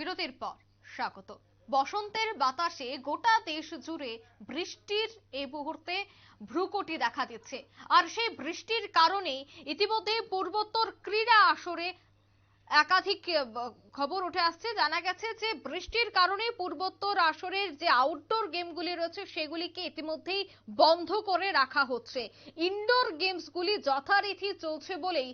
বিরতির পর। স্বাগত। বসন্তের বাতাসে গোটা দেশ জুড়ে বৃষ্টির এই মুহূর্তে ভ্রুকটি দেখা দিচ্ছে। আর সেই বৃষ্টির কারণে ইতিমধ্যে পূর্বোত্তর ক্রীড়া আসরে একাধিক খবর উঠে আসছে। জানা গেছে যে বৃষ্টির কারণে পূর্বোত্তর আসরের যে আউটডোর গেমগুলি রয়েছে, সেগুলিকে ইতিমধ্যেই বন্ধ করে রাখা হচ্ছে। ইনডোর গেমসগুলি যথারীতি চলছে বলেই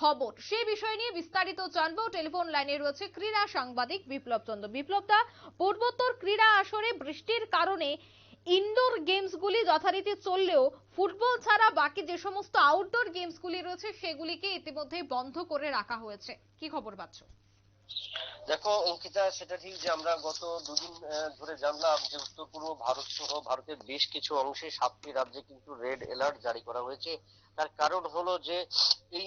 খবর। সে বিষয় নিয়ে বিস্তারিত জানব। টেলিফোন লাইনে রয়েছে ক্রীড়া সাংবাদিক বিপ্লব চন্দ্র। বিপ্লব দা, পূর্বোত্তর ক্রীড়া আসরে বৃষ্টির কারণে ইনডোর গেমসগুলি যথারীতি চললেও ফুটবল ছাড়া বাকি যে সমস্ত আউটডোর গেমসগুলি রয়েছে, সেগুলিকে ইতিমধ্যে বন্ধ করে রাখা হয়েছে। কি খবর পাচ্ছ? দেখো, অঙ্কিতা, সেটা ঠিক যে আমরা গত দুদিন ধরে জানলাম যে উত্তর পূর্ব ভারত সহ ভারতের বেশ কিছু অংশে সাতটি রাজ্যে কিন্তু রেড অ্যালার্ট জারি করা হয়েছে। তার কারণ হলো যে এই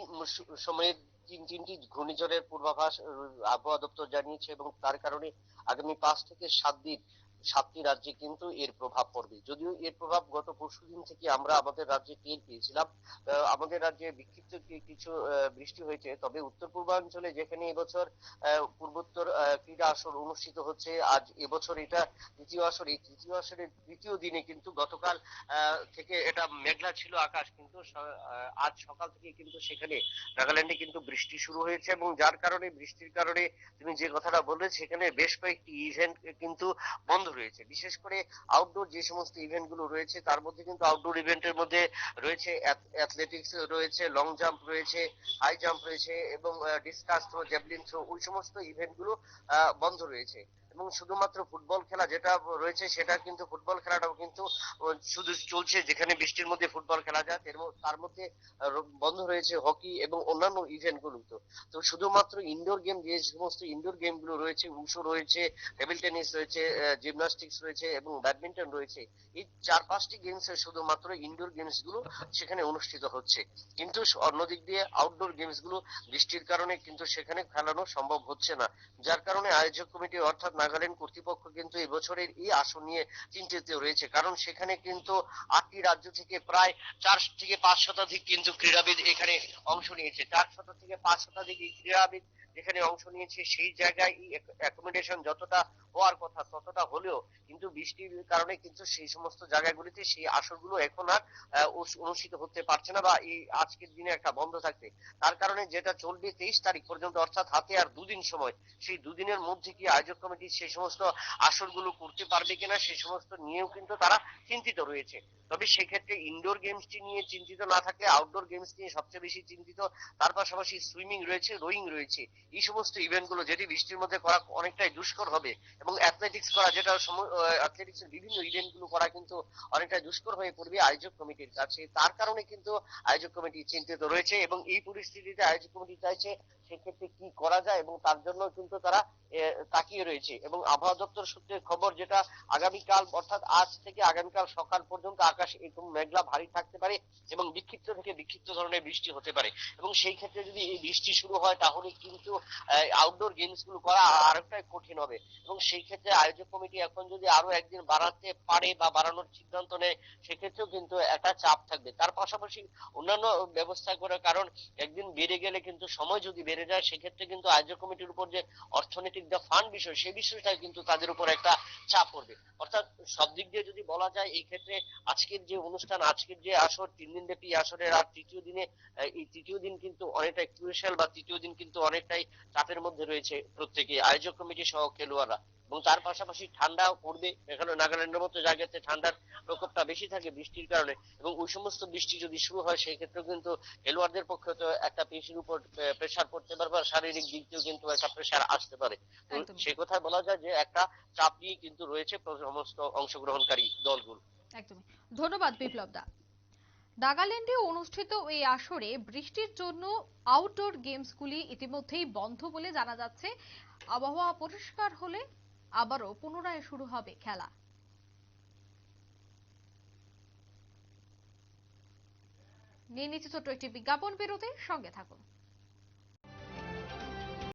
সময়ে তিন, তিনটি ঘূর্ণিঝড়ের পূর্বাভাস, আবহাওয়া দপ্তর জানিয়েছে এবং তার কারণে আগামী পাঁচ থেকে সাত দিন সাতটি রাজ্যে কিন্তু এর প্রভাব পড়বে। যদিও এর প্রভাব গত পরশুদিন থেকে আমরা আমাদের রাজ্যে টের পেয়েছিলাম আমাদের রাজ্যে বিক্ষিপ্ত কিছু বৃষ্টি হয়েছে, তবে উত্তর পূর্বাঞ্চলে যেখানে এবছর পূর্বোত্তর ক্রীড়া আসর অনুষ্ঠিত হচ্ছে, আজ এবছর এটা তৃতীয় আসর, এই তৃতীয় আসরের তৃতীয় দিনে কিন্তু গতকাল থেকে এটা মেঘলা ছিল আকাশ, কিন্তু আজ সকাল থেকে কিন্তু সেখানে নাগাল্যান্ডে কিন্তু বৃষ্টি শুরু হয়েছে এবং যার কারণে, বৃষ্টির কারণে তুমি যে কথাটা বললে, সেখানে বেশ কয়েকটি ইভেন্ট কিন্তু বন্ধ রয়েছে। বিশেষ করে আউটডোর যে সমস্ত ইভেন্টগুলো রয়েছে, তার মধ্যে কিন্তু আউটডোর ইভেন্টের মধ্যে রয়েছে অ্যাথলেটিক্স রয়েছে লং জাম্প রয়েছে হাই জাম্প রয়েছে এবং ডিসকাস থ্রো জ্যাভলিন থ্রো ওই সমস্ত ইভেন্টগুলো বন্ধ রয়েছে। এবং শুধুমাত্র ফুটবল খেলা যেটা রয়েছে, সেটা কিন্তু ফুটবল খেলাটাও কিন্তু শুধু চলছে যেখানে বৃষ্টির মধ্যে ফুটবল খেলা যায়, তার মধ্যে বন্ধ রয়েছে হকি এবং অন্যান্য ইভেন্টগুলো তো তো শুধুমাত্র ইনডোর গেম যে সমস্ত ইনডোর গেমগুলো রয়েছে উশো রয়েছে টেবিল টেনিস রয়েছে জিমনাস্টিক্স রয়েছে এবং ব্যাডমিন্টন রয়েছে, এই চার পাঁচটি গেমস শুধুমাত্র ইনডোর গেমসগুলো সেখানে অনুষ্ঠিত হচ্ছে। কিন্তু অন্যদিক দিয়ে আউটডোর গেমসগুলো বৃষ্টির কারণে কিন্তু সেখানে খেলানো সম্ভব হচ্ছে না। যার কারণে আয়োজক কমিটি অর্থাৎ নাগাল্যান্ড কর্তৃপক্ষ কিন্তু এবছরের এই আসন নিয়ে চিন্তিত রয়েছে। কারণ সেখানে কিন্তু আটটি রাজ্য থেকে প্রায় চার থেকে পাঁচ শতাধিক কিন্তু ক্রীড়াবিদ এখানে অংশ নিয়েছে। চার শত থেকে পাঁচ শতাধিক ক্রীড়াবিদ যেখানে অংশ নিয়েছে, সেই জায়গায় অ্যাকোমোডেশন যতটা হওয়ার কথা, ততটা হলেও। কিন্তু বৃষ্টির কারণে কিন্তু সেই সমস্ত জায়গাগুলিতে সেই আসরগুলো এখন আর অনুষ্ঠিত হতে পারছে না বা এই আজকের দিনে একটা বন্ধ থাকবে তার কারণে যেটা চলবে তেইশ তারিখ পর্যন্ত, অর্থাৎ হাতে আর দুদিন সময়, সেই দুদিনের মধ্যে কি আয়োজক কমিটি সেই সমস্ত আসরগুলো করতে পারবে কিনা সেই সমস্ত নিয়েও কিন্তু তারা চিন্তিত রয়েছে। তবে সেক্ষেত্রে ইনডোর গেমসটি নিয়ে চিন্তিত না থাকলে আউটডোর গেমস নিয়ে সবচেয়ে বেশি চিন্তিত, তার পাশাপাশি সুইমিং রয়েছে রোয়িং রয়েছে। এই সমস্ত ইভেন্টগুলো, যেটি বৃষ্টির মধ্যে করা অনেকটাই দুষ্কর হবে। এবং অ্যাথলেটিক্স করা যেটা অ্যাথলেটিক্স এর বিভিন্ন ইভেন্টগুলো করা কিন্তু অনেকটা দুষ্কর হয়ে পড়বে আয়োজক কমিটির কাছে। তার কারণে কিন্তু আয়োজক কমিটি চিন্তিত রয়েছে এবং এই পরিস্থিতিতে আয়োজক কমিটি চাইছে সেক্ষেত্রে কি করা যায় এবং তার জন্য কিন্তু তারা তাকিয়ে রয়েছে। এবং আবহাওয়া দপ্তর সূত্রের খবর যেটা আগামীকাল অর্থাৎ আজ থেকে আগামীকাল সকাল পর্যন্ত আকাশ এরকম মেঘলা ভারী থাকতে পারে এবং বিক্ষিপ্ত থেকে বিক্ষিপ্ত ধরনের বৃষ্টি হতে পারে। এবং সেই ক্ষেত্রে যদি এই বৃষ্টি শুরু হয় তাহলে কিন্তু আউটডোর গেমসগুলো করা আরেকটাই কঠিন হবে। এবং সেই ক্ষেত্রে আয়োজক কমিটি এখন যদি আরও একদিন বাড়াতে পারে বা বাড়ানোর সিদ্ধান্ত নেয়, সেক্ষেত্রেও কিন্তু একটা চাপ থাকবে। তার পাশাপাশি অন্যান্য ব্যবস্থা করে কারণ, একদিন বেড়ে গেলে কিন্তু সময় যদি বেড়ে যায়, সেক্ষেত্রে কিন্তু আয়োজক কমিটির উপর যে অর্থনৈতিক যে ফান্ড বিষয় সেই বিষয়টা কিন্তু তাদের উপর একটা চাপ পড়বে। অর্থাৎ সব দিক দিয়ে যদি বলা যায়, এই ক্ষেত্রে আজকের যে অনুষ্ঠান, আজকের যে আসর, তিন দিন ব্যাপী আসরের আর তৃতীয় দিনে এই তৃতীয় দিন কিন্তু অনেকটাই ক্রুশিয়াল বা তৃতীয় দিন কিন্তু অনেকটাই চাপের মধ্যে রয়েছে প্রত্যেকে, আয়োজক কমিটি সহ খেলোয়াড়রা। এবং তার পাশাপাশি ঠান্ডাও পড়বে। এখানে নাগাল্যান্ডের মতো জায়গাতে ঠান্ডার প্রকোপটা বেশি থাকে বৃষ্টির কারণে এবং ওই সমস্ত বৃষ্টি যদি শুরু হয় সেই ক্ষেত্রেও কিন্তু খেলোয়াড়দের পক্ষে তো একটা পেশির উপর প্রেশার পড়তে পারে বা শারীরিক দিক দিয়েও কিন্তু একটা প্রেশার আসতে পারে। তো একদম। সে কথায় বলা যায় যে একটা চাপ নিয়ে কিন্তু রয়েছে সমস্ত অংশগ্রহণকারী দলগুলো। একদমই ধন্যবাদ বিপ্লব দা নাগাল্যান্ডে অনুষ্ঠিত এই আসরে বৃষ্টির জন্য আউটডোর গেমসগুলি ইতিমধ্যেই বন্ধ বলে জানা যাচ্ছে। আবহাওয়া পরিষ্কার হলে আবারও পুনরায় শুরু হবে খেলা। নিয়ে নিচ্ছে ছোট্ট একটি বিজ্ঞাপন বিরতির সঙ্গে থাকুন।